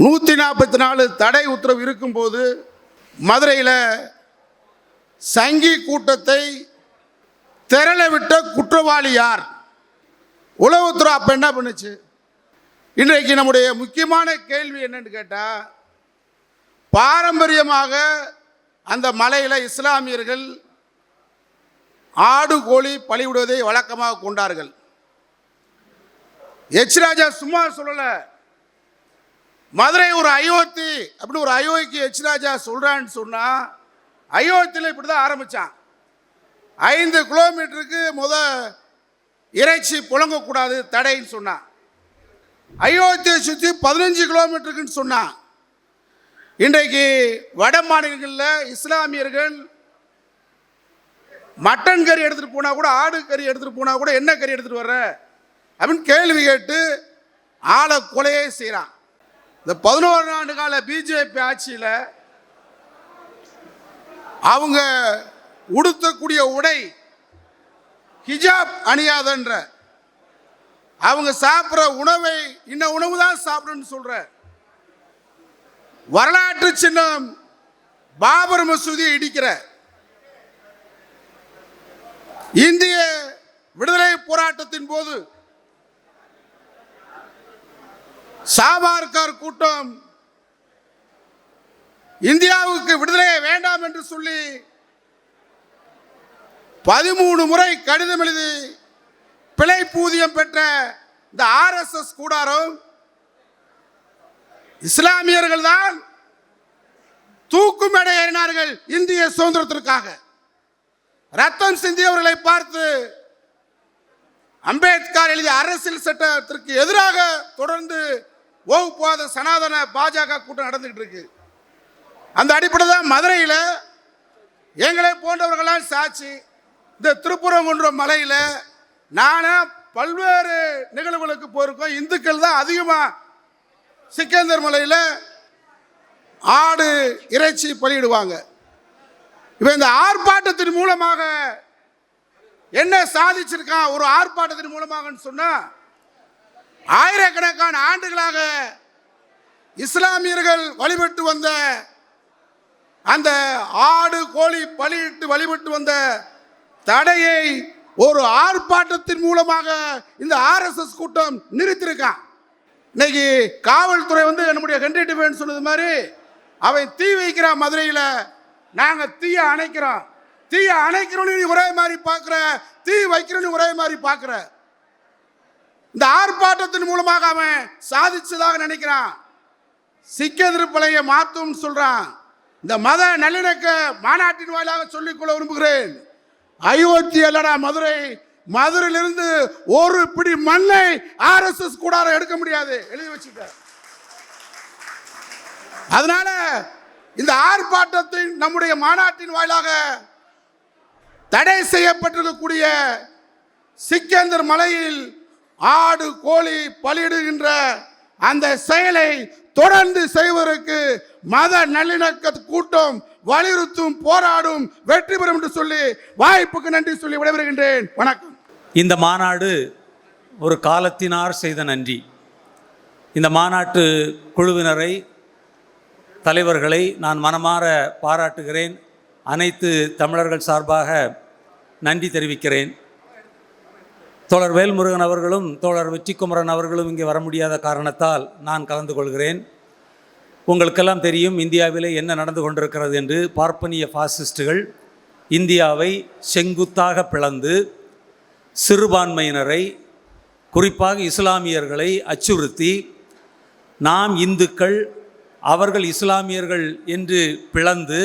நூற்றி நாற்பத்தி நாலு தடை உத்தரவு இருக்கும்போது மதுரையில் சங்கி கூட்டத்தை திரள விட்ட குற்றவாளி யார்? உளவுத்துறை அப்போ என்ன பண்ணுச்சு? இன்றைக்கு நம்முடைய முக்கியமான கேள்வி என்னன்னு கேட்டால் பாரம்பரியமாக அந்த மலையில் இஸ்லாமியர்கள் ஆடு கோழி பழிவிடுவதை வழக்கமாக கொண்டார்கள். எச் ராஜா சும்மா சொல்லலை. மதுரை ஒரு அயோத்தி அப்படின்னு ஒரு அயோத்தி எச் ராஜா சொல்கிறான்னு சொன்னால் அயோத்தியில் இப்படி தான் ஆரம்பித்தான் ஐந்து கிலோமீட்டருக்கு முத இறைச்சி புழங்கக்கூடாது தடைன்னு சொன்னான் அயோத்தியை சுற்றி பதினஞ்சு கிலோமீட்டருக்குன்னு சொன்னான் இன்றைக்கு வட மாநிலங்களில் இஸ்லாமியர்கள் மட்டன் கறி எடுத்துகிட்டு போனால் கூட ஆடு கறி எடுத்துகிட்டு போனால் கூட என்ன கறி எடுத்துகிட்டு வர்ற அப்படின்னு கேள்வி கேட்டு ஆளை கொலையே செய்கிறான் இந்த பதினோரு ஆண்டு கால பிஜேபி ஆட்சியில் அவங்க உடுத்தக்கூடிய உடை ஹிஜாப் அணியாதன்ற. அவங்க சாப்பிட்ற உணவை இன்ன உணவு தான் சாப்பிடணும்னு சொல்ற. வரலாற்று சின்னம் பாபர் மசூதி இடிக்கிற. இந்திய விடுதலை போராட்டத்தின் போது சாவார்கர் கூட்டம் இந்தியாவுக்கு விடுதலை வேண்டாம் என்று சொல்லி பதிமூணு முறை கடிதம் எழுதி பிழை பூதியம் பெற்ற இந்த ஆர்எஸ்எஸ் கூடாரம் இஸ்லாமியர்கள் தான் தூக்கு மேடை ஏறினார்கள் இந்திய சுதந்திரத்திற்காக. ரத்தம் சிந்தியவர்களை பார்த்து அம்பேத்கர் எழுதிய அரசியல் சட்டத்திற்கு எதிராக தொடர்ந்து வகுப்பாத சனாதன பாஜக கூட்டம் நடந்துகிட்டு இருக்கு அந்த அடிப்படையில் தான் மதுரையில் எங்களை போன்றவர்களால் சாட்சி இந்த திருப்புறங்குன்றம் மலையில் நானே பல்வேறு நிகழ்வுகளுக்கு போயிருக்கோம். இந்துக்கள் தான் அதிகமாக சிக்கந்தர் மலையில் ஆடு இறைச்சி பலியிடுவாங்க. இப்போ இந்த ஆர்ப்பாட்டத்தின் மூலமாக என்ன சாதிச்சிருக்கான் ஒரு ஆர்ப்பாட்டத்தின் மூலமாகன்னு சொன்னால் ஆயிரக்கணக்கான ஆண்டுகளாக இஸ்லாமியர்கள் வழிபட்டு வந்த அந்த ஆடு கோழி பலியிட்டு வழிபட்டு வந்த தடையை ஒரு ஆர்ப்பாட்டத்தின் மூலமாக இந்த ஆர்எஸ்எஸ் கூட்டம் நிறுத்திருக்கான் இன்னைக்கு காவல்துறை வந்து நம்முடைய ஹென்ரி டிஃபன் சொன்னது மாதிரி அவன் தீ வைக்கிறான் மதுரையில் நாங்கள் தீயை அணைக்கிறோம். தீயை அணைக்கிறோன்னு ஒரே மாதிரி பார்க்குற தீ வைக்கிறோன்னு ஒரே மாதிரி பார்க்குற. இந்த ஆர்ப்பாட்டத்தின் மூலமாக அவன் சாதிச்சதாக நினைக்கிறான். சிக்க திருப்பலையை மாற்றும் சொல்றான். இந்த மத நல்லிணக்க மாநாட்டின் வாயிலாக சொல்லிக்கொள்ள விரும்புகிறேன். அயோத்தி அல்லடா மதுரை மதுரையிலிருந்து ஒரு பிடி மண்ணை ஆர்எஸ்எஸ் கூடாரம் எடுக்க முடியாது. எழுதி வச்சுக்க. அதனால இந்த ஆர்ப்பாட்டத்தின் நம்முடைய மாநாட்டின் வாயிலாக தடை செய்யப்பட்டிருக்கக்கூடிய சிக்கந்தர் மலையில் ஆடு கோழி பலியிடுகின்ற அந்த செயலை தொடர்ந்து செய்வதற்கு மத நல்லிணக்க கூட்டம் வலியுறுத்தும் போராடும் வெற்றி பெறும் என்று சொல்லி வாய்ப்புக்கு நன்றி சொல்லி விடைபெறுகின்றேன். வணக்கம். இந்த மாநாடு ஒரு காலத்தினார் செய்த நன்றி. இந்த மாநாட்டு குழுவினரை தலைவர்களை நான் மனமாற பாராட்டுகிறேன். அனைத்து தமிழர்கள் சார்பாக நன்றி தெரிவிக்கிறேன். தோழர் வேல்முருகன் அவர்களும் தோழர் வெற்றிக்குமரன் அவர்களும் இங்கே வர முடியாத காரணத்தால் நான் கலந்து கொள்கிறேன். உங்களுக்கெல்லாம் தெரியும் இந்தியாவிலே என்ன நடந்து கொண்டிருக்கிறது என்று பார்ப்பனிய ஃபாசிஸ்டுகள் இந்தியாவை செங்குத்தாக பிளந்து சிறுபான்மையினரை குறிப்பாக இஸ்லாமியர்களை அச்சுறுத்தி நாம் இந்துக்கள் அவர்கள் இஸ்லாமியர்கள் என்று பிளந்து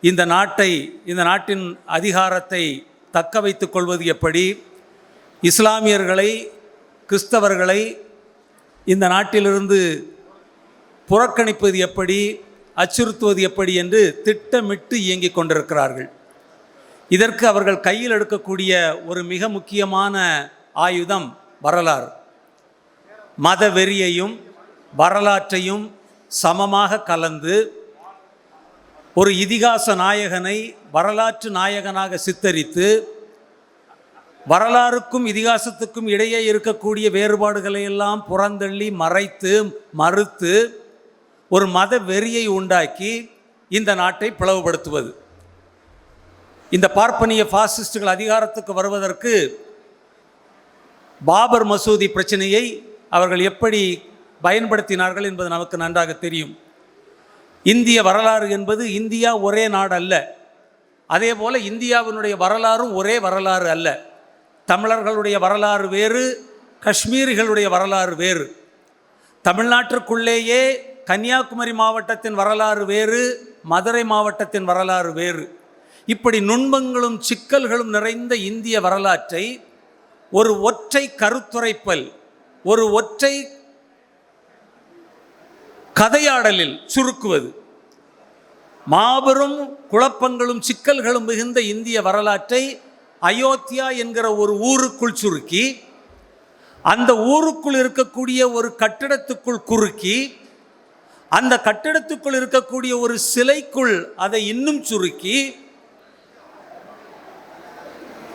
இந்த நாட்டை இந்த நாட்டின் அதிகாரத்தை தக்க வைத்துக் கொள்வது எப்படி? இஸ்லாமியர்களை கிறிஸ்தவர்களை இந்த நாட்டிலிருந்து புறக்கணிப்பது எப்படி அச்சுறுத்துவது எப்படி என்று திட்டமிட்டு இயங்கிக் கொண்டிருக்கிறார்கள். இதற்கு அவர்கள் கையில் எடுக்கக்கூடிய ஒரு மிக முக்கியமான ஆயுதம் வரலாறு. மத வெறியையும் வரலாற்றையும் சமமாக கலந்து ஒரு இதிகாச நாயகனை வரலாற்று நாயகனாக சித்தரித்து வரலாறுக்கும் இதிகாசத்துக்கும் இடையே இருக்கக்கூடிய வேறுபாடுகளை எல்லாம் புறந்தள்ளி மறைத்து மறுத்து ஒரு மத வெறியை உண்டாக்கி இந்த நாட்டை பிளவுபடுத்துவது. இந்த பார்ப்பனிய ஃபாசிஸ்டுகள் அதிகாரத்துக்கு வருவதற்கு பாபர் மசூதி பிரச்சனையை அவர்கள் எப்படி பயன்படுத்தினார்கள் என்பது நமக்கு நன்றாக தெரியும். இந்திய வரலாறு என்பது இந்தியா ஒரே நாடு அல்ல அதே போல் இந்தியாவினுடைய வரலாறும் ஒரே வரலாறு அல்ல. தமிழர்களுடைய வரலாறு வேறு காஷ்மீரிகளுடைய வரலாறு வேறு. தமிழ்நாட்டிற்குள்ளேயே கன்னியாகுமரி மாவட்டத்தின் வரலாறு வேறு மதுரை மாவட்டத்தின் வரலாறு வேறு. இப்படி நுண்பங்களும் சிக்கல்களும் நிறைந்த இந்திய வரலாற்றை ஒரு ஒற்றை கருத்துரைப்பல் ஒரு ஒற்றை கதையாடலில் சுருக்குவது. மாபெரும் குழப்பங்களும் சிக்கல்களும் மிகுந்த இந்திய வரலாற்றை அயோத்தியா என்கிற ஒரு ஊருக்குள் சுருக்கி அந்த ஊருக்குள் இருக்கக்கூடிய ஒரு கட்டிடத்துக்குள் குறுக்கி அந்த கட்டிடத்துக்குள் இருக்கக்கூடிய ஒரு சிலைக்குள் அதை இன்னும் சுருக்கி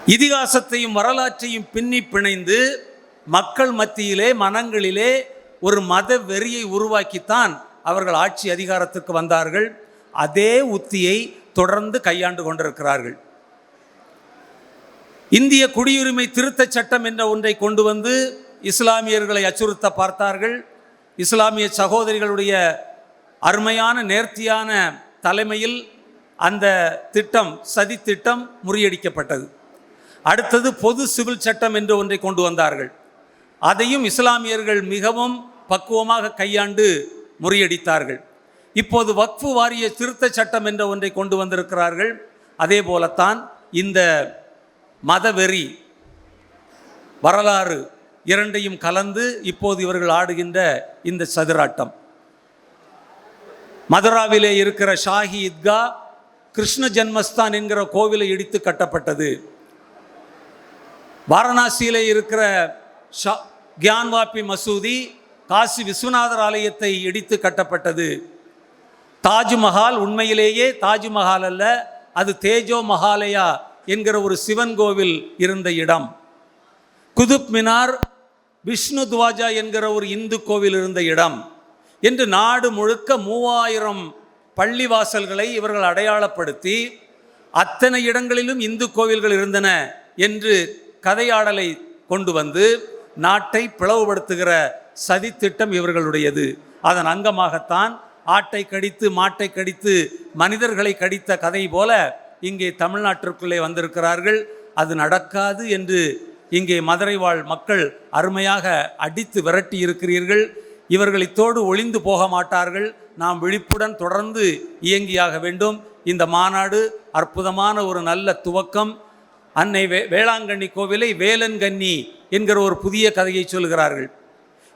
இதிகாசத்தையும் வரலாற்றையும் பின்னி பிணைந்து மக்கள் மத்தியிலே மனங்களிலே ஒரு மத வெறியை உருவாக்கித்தான் அவர்கள் ஆட்சி அதிகாரத்துக்கு வந்தார்கள். அதே உத்தியை தொடர்ந்து கையாண்டு கொண்டிருக்கிறார்கள். இந்திய குடியுரிமை திருத்தச் சட்டம் என்ற ஒன்றை கொண்டு வந்து இஸ்லாமியர்களை அச்சுறுத்த பார்த்தார்கள். இஸ்லாமிய சகோதரிகளுடைய அருமையான நேர்த்தியான தலைமையில் அந்த திட்டம் சதி திட்டம் முறியடிக்கப்பட்டது. அடுத்தது பொது சிவில் சட்டம் என்று ஒன்றை கொண்டு வந்தார்கள். அதையும் இஸ்லாமியர்கள் மிகவும் பக்குவமாக கையாண்டு முறியடித்தார்கள். இப்போது வக்ஃபு வாரிய திருத்த சட்டம் என்ற ஒன்றை கொண்டு வந்திருக்கிறார்கள். அதே போலத்தான் இந்த மதவெறி வரலாறு இரண்டையும் கலந்து இப்போது இவர்கள் ஆடுகின்ற இந்த சதுராட்டம். மதுராவிலே இருக்கிற ஷாஹி இத்கா கிருஷ்ண ஜென்மஸ்தான் என்கிற கோவிலை இடித்து கட்டப்பட்டது. வாரணாசியிலே இருக்கிற ஷா கியான்வாப்பி மசூதி காசி விஸ்வநாதர் ஆலயத்தை இடித்து கட்டப்பட்டது. தாஜ்மஹால் உண்மையிலேயே தாஜ்மஹால் அல்ல அது தேஜோ மஹாலயா என்கிற ஒரு சிவன் கோவில் இருந்த இடம். குதுப் மினார் விஷ்ணு துவாஜா என்கிற ஒரு இந்து கோவில் இருந்த இடம். என்று நாடு முழுக்க மூவாயிரம் பள்ளிவாசல்களை இவர்கள் அடையாளப்படுத்தி அத்தனை இடங்களிலும் இந்து கோவில்கள் இருந்தன என்று கதையாடலை கொண்டு வந்து நாட்டை பிளவுபடுத்துகிற சதித்திட்டம் இவர்களுடையது. அதன் அங்கமாகத்தான் ஆட்டை கடித்து மாட்டை கடித்து மனிதர்களை கடித்த கதை போல இங்கே தமிழ்நாட்டிற்குள்ளே வந்திருக்கிறார்கள். அது நடக்காது என்று இங்கே மதுரை வாழ் மக்கள் அருமையாக அடித்து விரட்டி இருக்கிறீர்கள். இவர்கள் இத்தோடு ஒளிந்து போக மாட்டார்கள். நாம் விழிப்புடன் தொடர்ந்து இயங்கியாக வேண்டும். இந்த மாநாடு அற்புதமான ஒரு நல்ல துவக்கம். அன்னை வே வேளாங்கண்ணி கோவிலை வேலன்கண்ணி என்கிற ஒரு புதிய கதையை சொல்கிறார்கள்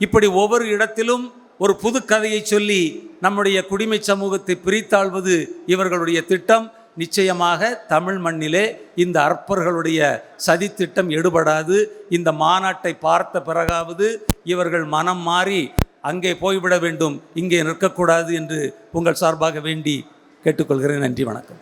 இப்படி ஒவ்வொரு இடத்திலும் ஒரு புது கதையை சொல்லி நம்முடைய குடிமை சமூகத்தை பிரித்தாழ்வது இவர்களுடைய திட்டம். நிச்சயமாக தமிழ் மண்ணிலே இந்த அற்பர்களுடைய சதித்திட்டம் எடுபடாது. இந்த மாநாட்டை பார்த்த பிறகாவது இவர்கள் மனம் மாறி அங்கே போய்விட வேண்டும் இங்கே நிற்கக்கூடாது என்று உங்கள் சார்பாக வேண்டி கேட்டுக்கொள்கிறேன். நன்றி வணக்கம்.